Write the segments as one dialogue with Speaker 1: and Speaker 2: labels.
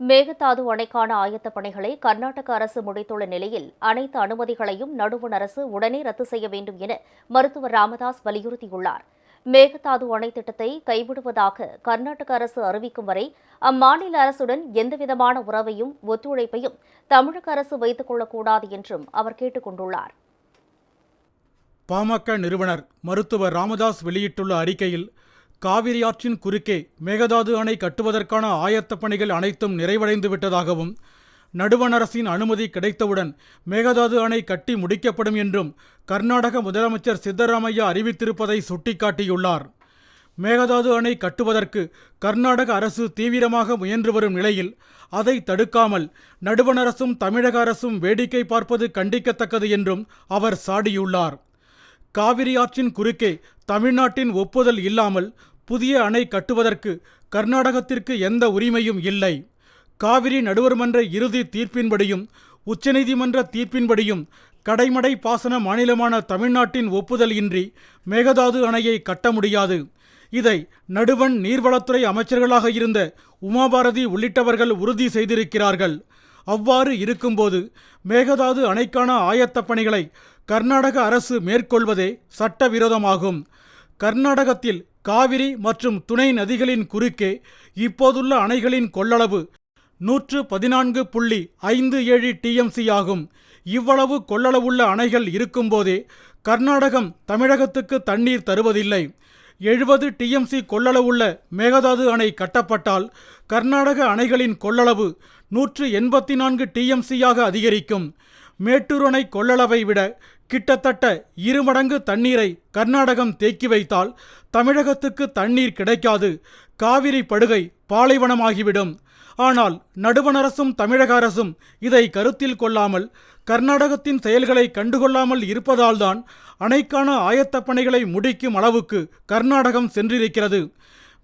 Speaker 1: மேகதாது அணைக்கான ஆயத்த பணிகளை கர்நாடக அரசு முடித்துள்ள நிலையில் அனைத்து அனுமதிகளையும் நடுவண் அரசு உடனே ரத்து செய்ய வேண்டும் என மருத்துவர் ராமதாஸ் வலியுறுத்தியுள்ளார். மேகதாது அணை திட்டத்தை கைவிடுவதாக கர்நாடக அரசு அறிவிக்கும் வரை அம்மாநில அரசுடன் எந்தவிதமான உறவையும் ஒத்துழைப்பையும் தமிழக அரசு வைத்துக் கொள்ளக்கூடாது என்றும் அவர் கேட்டுக் கொண்டுள்ளார்.
Speaker 2: பாமக நிறுவனர் மருத்துவர் ராமதாஸ் வெளியிட்டுள்ள அறிக்கையில் காவிரி ஆற்றின் குறுக்கே மேகதாது அணை கட்டுவதற்கான ஆயத்தப் பணிகள் அனைத்தும் நிறைவடைந்து விட்டதாகவும் நடுவணரசின் அனுமதி கிடைத்தவுடன் மேகதாது அணை கட்டி முடிக்கப்படும் என்றும் கர்நாடக முதலமைச்சர் சித்தராமையா அறிவித்திருப்பதை சுட்டிக்காட்டியுள்ளார். மேகதாது அணை கட்டுவதற்கு கர்நாடக அரசு தீவிரமாக முயன்று வரும் நிலையில் அதை தடுக்காமல் நடுவண் அரசும் தமிழக அரசும் வேடிக்கை பார்ப்பது கண்டிக்கத்தக்கது என்றும் அவர் சாடியுள்ளார். காவிரி ஆற்றின் குறுக்கே தமிழ்நாட்டின் ஒப்புதல் இல்லாமல் புதிய அணை கட்டுவதற்கு கர்நாடகத்திற்கு எந்த உரிமையும் இல்லை. காவிரி நடுவர்மன்ற இறுதி தீர்ப்பின்படியும் உச்சநீதிமன்ற தீர்ப்பின்படியும் கடைமடை பாசன மாநிலமான தமிழ்நாட்டின் ஒப்புதல் இன்றி மேகதாது அணையை கட்ட முடியாது. இதை நடுவண் நீர்வளத்துறை அமைச்சர்களாக இருந்த உமாபாரதி உள்ளிட்டவர்கள் உறுதி செய்திருக்கிறார்கள். அவ்வாறு இருக்கும்போது மேகதாது அணைக்கான ஆயத்தப் பணிகளை கர்நாடக அரசு மேற்கொள்வதே சட்டவிரோதமாகும். கர்நாடகத்தில் காவிரி மற்றும் துணை நதிகளின் குறுக்கே இப்போதுள்ள அணைகளின் கொள்ளளவு நூற்று பதினான்கு புள்ளி ஐந்து ஏழு டிஎம்சி ஆகும். இவ்வளவு கொள்ளளவுள்ள அணைகள் இருக்கும்போதே கர்நாடகம் தமிழகத்துக்கு தண்ணீர் தருவதில்லை. எழுபது டிஎம்சி கொள்ளளவுள்ள மேகதாது அணை கட்டப்பட்டால் கர்நாடக அணைகளின் கொள்ளளவு நூற்று எண்பத்தி நான்கு டிஎம்சியாக அதிகரிக்கும். மேட்டூர் அணை கொள்ளளவை விட கிட்டத்தட்ட இருமடங்கு தண்ணீரை கர்நாடகம் தேக்கி வைத்தால் தமிழகத்துக்கு தண்ணீர் கிடைக்காது. காவிரி படுகை பாலைவனமாகிவிடும். ஆனால் நடுவண் அரசும் தமிழக அரசும் இதை கருத்தில் கொள்ளாமல் கர்நாடகத்தின் செயல்களை கண்டுகொள்ளாமல் இருப்பதால்தான் அணைக்கான ஆயத்தப் பணிகளை முடிக்கும் அளவுக்கு கர்நாடகம் சென்றிருக்கிறது.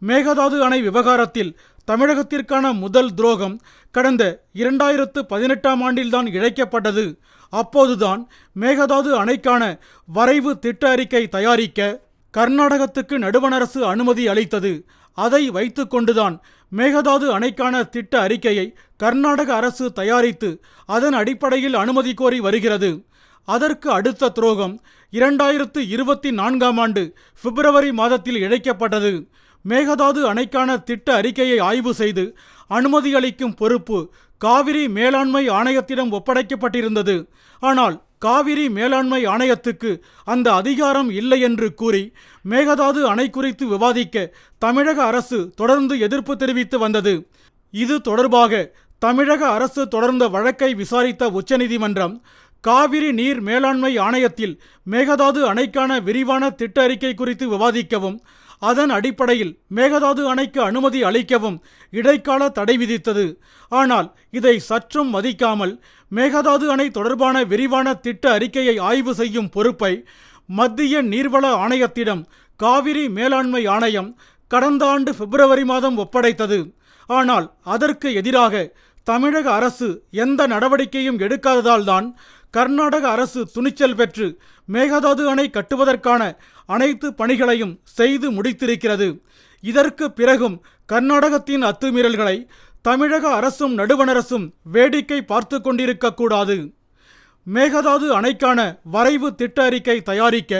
Speaker 2: மேகதாது அணை விவகாரத்தில் தமிழகத்திற்கான முதல் துரோகம் கடந்த இரண்டாயிரத்து பதினெட்டாம் ஆண்டில்தான் இழைக்கப்பட்டது. அப்போதுதான் மேகதாது அணைக்கான வரைவு திட்ட அறிக்கை தயாரிக்க கர்நாடகத்துக்கு நடுவணரசு அனுமதி அளித்தது. அதை வைத்துக்கொண்டுதான் மேகதாது அணைக்கான திட்ட அறிக்கையை கர்நாடக அரசு தயாரித்து அதன் அடிப்படையில் அனுமதி கோரி வருகிறது. அதற்கு அடுத்த துரோகம் இரண்டாயிரத்து இருபத்தி நான்காம் ஆண்டு பிப்ரவரி மாதத்தில் இழைக்கப்பட்டது. மேகதாது அணைக்கான திட்ட அறிக்கையை ஆய்வு செய்து அனுமதி அளிக்கும் பொறுப்பு காவிரி மேலாண்மை ஆணையத்திடம் ஒப்படைக்கப்பட்டிருந்தது. ஆனால் காவிரி மேலாண்மை ஆணையத்துக்கு அந்த அதிகாரம் இல்லை என்று கூறி மேகதாது அணை குறித்து விவாதிக்க தமிழக அரசு தொடர்ந்து எதிர்ப்பு தெரிவித்து வந்தது. இது தொடர்பாக தமிழக அரசு தொடர்ந்த வழக்கை விசாரித்த உச்சநீதிமன்றம் காவிரி நீர் மேலாண்மை ஆணையத்தில் மேகதாது அணைக்கான விரிவான திட்ட அறிக்கை குறித்து விவாதிக்கவும் அதன் அடிப்படையில் மேகதாது அணைக்கு அனுமதி அளிக்கவும் இடைக்கால தடை விதித்தது. ஆனால் இதை சற்றும் மதிக்காமல் மேகதாது அணை தொடர்பான விரிவான திட்ட அறிக்கையை ஆய்வு செய்யும் பொறுப்பை மத்திய நீர்வள ஆணையத்திடம் காவிரி மேலாண்மை ஆணையம் கடந்த ஆண்டு பிப்ரவரி மாதம் ஒப்படைத்தது. ஆனால் அதற்கு எதிராக தமிழக அரசு எந்த நடவடிக்கையும் எடுக்காததால்தான் கர்நாடக அரசு துணிச்சல் பெற்று மேகதாது அணை கட்டுவதற்கான அனைத்து பணிகளையும் செய்து முடித்திருக்கிறது. இதற்கு பிறகும் கர்நாடகத்தின் அத்துமீறல்களை தமிழக அரசும் நடுவணரசும் வேடிக்கை பார்த்து கொண்டிருக்கக்கூடாது மேகதாது அணைக்கான வரைவு திட்ட அறிக்கை தயாரிக்க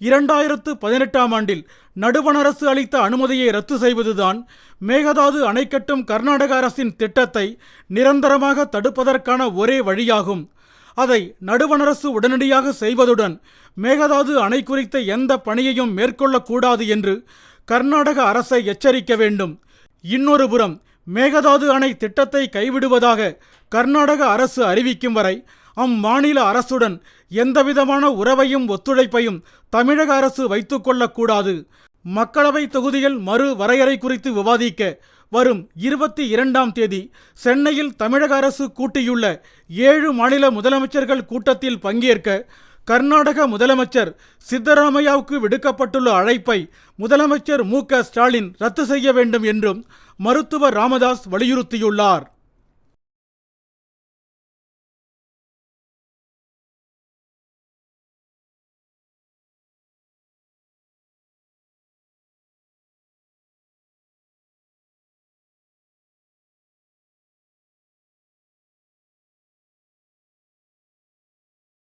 Speaker 2: இரண்டாயிரத்து பதினெட்டாம் ஆண்டில் நடுவணரசு அளித்த அனுமதியை ரத்து செய்வதுதான் மேகதாது அணை கட்டும் கர்நாடக அரசின் திட்டத்தை நிரந்தரமாக தடுப்பதற்கான ஒரே வழியாகும். அதை நடுவணரசு உடனடியாக செய்வதுடன் மேகதாது அணை குறித்த எந்த பணியையும் மேற்கொள்ளக்கூடாது என்று கர்நாடக அரசை எச்சரிக்க வேண்டும். இன்னொரு புறம் மேகதாது அணை திட்டத்தை கைவிடுவதாக கர்நாடக அரசு அறிவிக்கும் வரை அம்மாநில அரசுடன் எந்தவிதமான உறவையும் ஒத்துழைப்பையும் தமிழக அரசு வைத்துக்கொள்ளக்கூடாது மக்களவை தொகுதியில் மறு வரையறை குறித்து விவாதிக்க வரும் இருபத்தி இரண்டாம் தேதி சென்னையில் தமிழக அரசு கூட்டியுள்ள ஏழு மாநில முதலமைச்சர்கள் கூட்டத்தில் பங்கேற்க கர்நாடக முதலமைச்சர் சித்தராமையாவுக்கு விடுக்கப்பட்டுள்ள அழைப்பை முதலமைச்சர் மு க ஸ்டாலின் ரத்து செய்ய வேண்டும் என்றும் மருத்துவர் ராமதாஸ் வலியுறுத்தியுள்ளார்.